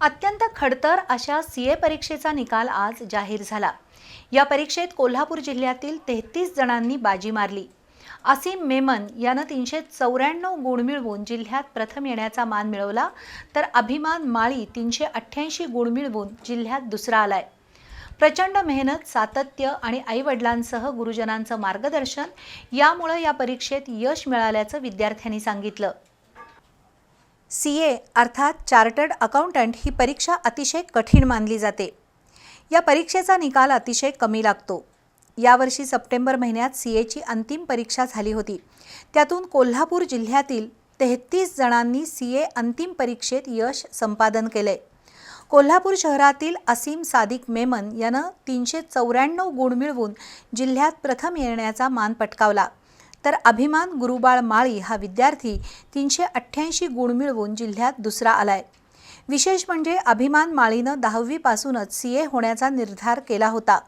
अत्यंत खडतर अशा सी ए परीक्षेचा निकाल आज जाहीर झाला. या परीक्षेत कोल्हापूर जिल्ह्यातील तेहतीस जणांनी बाजी मारली. असीम मेमन यानं तीनशे चौऱ्याण्णव गुण मिळवून जिल्ह्यात प्रथम येण्याचा मान मिळवला तर अभिमान माळी तीनशे अठ्ठ्याऐंशी गुण मिळवून जिल्ह्यात दुसरा आलाय. प्रचंड मेहनत सातत्य आणि आईवडिलांसह गुरुजनांचं मार्गदर्शन यामुळं या परीक्षेत यश मिळाल्याचं विद्यार्थ्यांनी सांगितलं. सी ए अर्थात चार्टर्ड अकाउंटंट ही परीक्षा अतिशय कठीण मानली जाते. या परीक्षेचा निकाल अतिशय कमी लागतो. यावर्षी सप्टेंबर महिन्यात सी एची अंतिम परीक्षा झाली होती. त्यातून कोल्हापूर जिल्ह्यातील तेहतीस जणांनी सी ए अंतिम परीक्षेत यश संपादन केले कोल्हापूर शहरातील असीम सादिक मेमन यानं तीनशे चौऱ्याण्णव गुण मिळवून जिल्ह्यात प्रथम येण्याचा मान पटकावला. तर अभिमान गुरुबाळ माळी हा विद्यार्थी तीनशे अठ्ठ्याऐंशी गुण मिळवून जिल्ह्यात दुसरा आलाय. विशेष म्हणजे अभिमान माळीनं दहावीपासूनच सी ए होण्याचा निर्धार केला होता.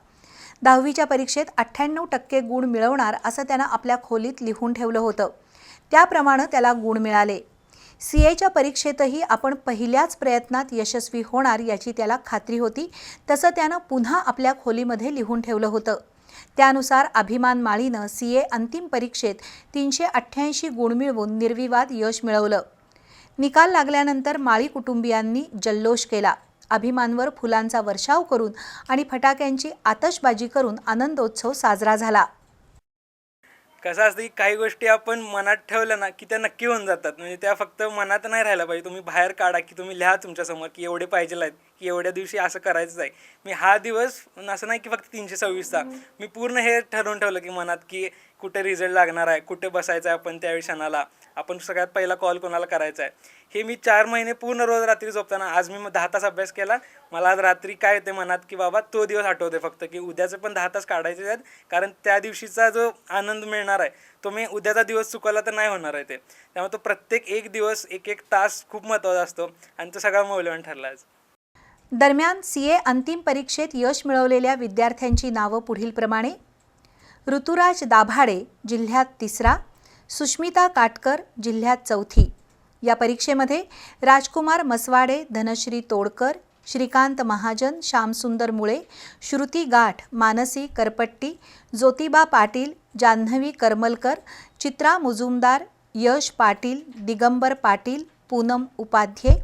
दहावीच्या परीक्षेत अठ्ठ्याण्णव टक्के गुण मिळवणार असं त्यानं आपल्या खोलीत लिहून ठेवलं होतं. त्याप्रमाणे त्याला गुण मिळाले. सी एच्या परीक्षेतही आपण पहिल्याच प्रयत्नात यशस्वी होणार याची त्याला खात्री होती. तसं त्यानं पुन्हा आपल्या खोलीमध्ये लिहून ठेवलं होतं. त्यानुसार अभिमान माळीनं सी ए अंतिम परीक्षेत तीनशे अठ्ठ्याऐंशी गुण मिळवून निर्विवाद यश मिळवलं. निकाल लागल्यानंतर माळी कुटुंबियांनी जल्लोष केला. अभिमानवर फुलांचा वर्षाव करून आणि फटाक्यांची आतषबाजी करून आनंदोत्सव साजरा झाला. कसं असतं की काही गोष्टी आपण मनात ठेवल्या ना की त्या नक्की होऊन जातात. म्हणजे त्या फक्त मनात नाही राहायला पाहिजे. तुम्ही बाहेर काढा की तुम्ही लिहा तुमच्यासमोर की एवढे पाहिजे आहेत की एवढ्या दिवशी असं करायचंच आहे. मी हा दिवस असं नाही की फक्त तीनशे सव्वीसचा. मी पूर्ण हे ठरवून ठेवलं की मनात की कुठे रिझल्ट लागणार आहे कुठे बसायचं आहे आपण त्यावेळी क्षणाला आपण सगळ्यात पहिला कॉल कोणाला करायचा आहे? हे मी चार महिने पूर्ण रोज रात्री झोपताना आज मी मग दहा तास अभ्यास केला मला आज रात्री काय येते मनात की बाबा तो दिवस आठवते फक्त की उद्याचे पण दहा तास काढायचे आहेत कारण त्या दिवशीचा जो आनंद मिळणार आहे तो मी उद्याचा दिवस चुकवला तर नाही होणार आहे ते. त्यामुळे तो प्रत्येक एक दिवस एक एक तास खूप महत्त्वाचा असतो आणि तो सगळा मौल्यवान ठरला आज. दरम्यान सी ए अंतिम परीक्षेत यश मिळवलेल्या विद्यार्थ्यांची नावं पुढीलप्रमाणे. ऋतुराज दाभाडे जिल्ह्यात तिसरा सुष्मिता काटकर जिल्ह्यात चौथी. या परीक्षेमध्ये राजकुमार मसवाडे धनश्री तोडकर श्रीकांत महाजन श्यामसुंदर मुळे श्रुती गाठ मानसी करपट्टी ज्योतिबा पाटील जान्हवी करमलकर चित्रा मुजुमदार यश पाटील दिगंबर पाटील पूनम उपाध्ये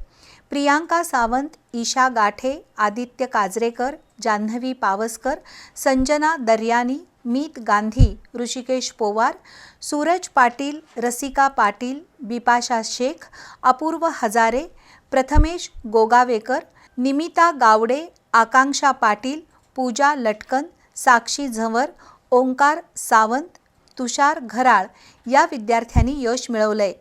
प्रियांका सावंत ईशा गाठे आदित्य काजरेकर जान्हवी पावसकर संजना दर्यानी मीत गांधी ऋषिकेश पोवार सूरज पाटील रसिका पाटील बिपाशा शेख अपूर्व हजारे प्रथमेश गोगावेकर निमिता गावडे आकांक्षा पाटील पूजा लटकन साक्षी झंवर ओंकार सावंत तुषार घराळ या विद्यार्थ्यांनी यश मिळवलंय.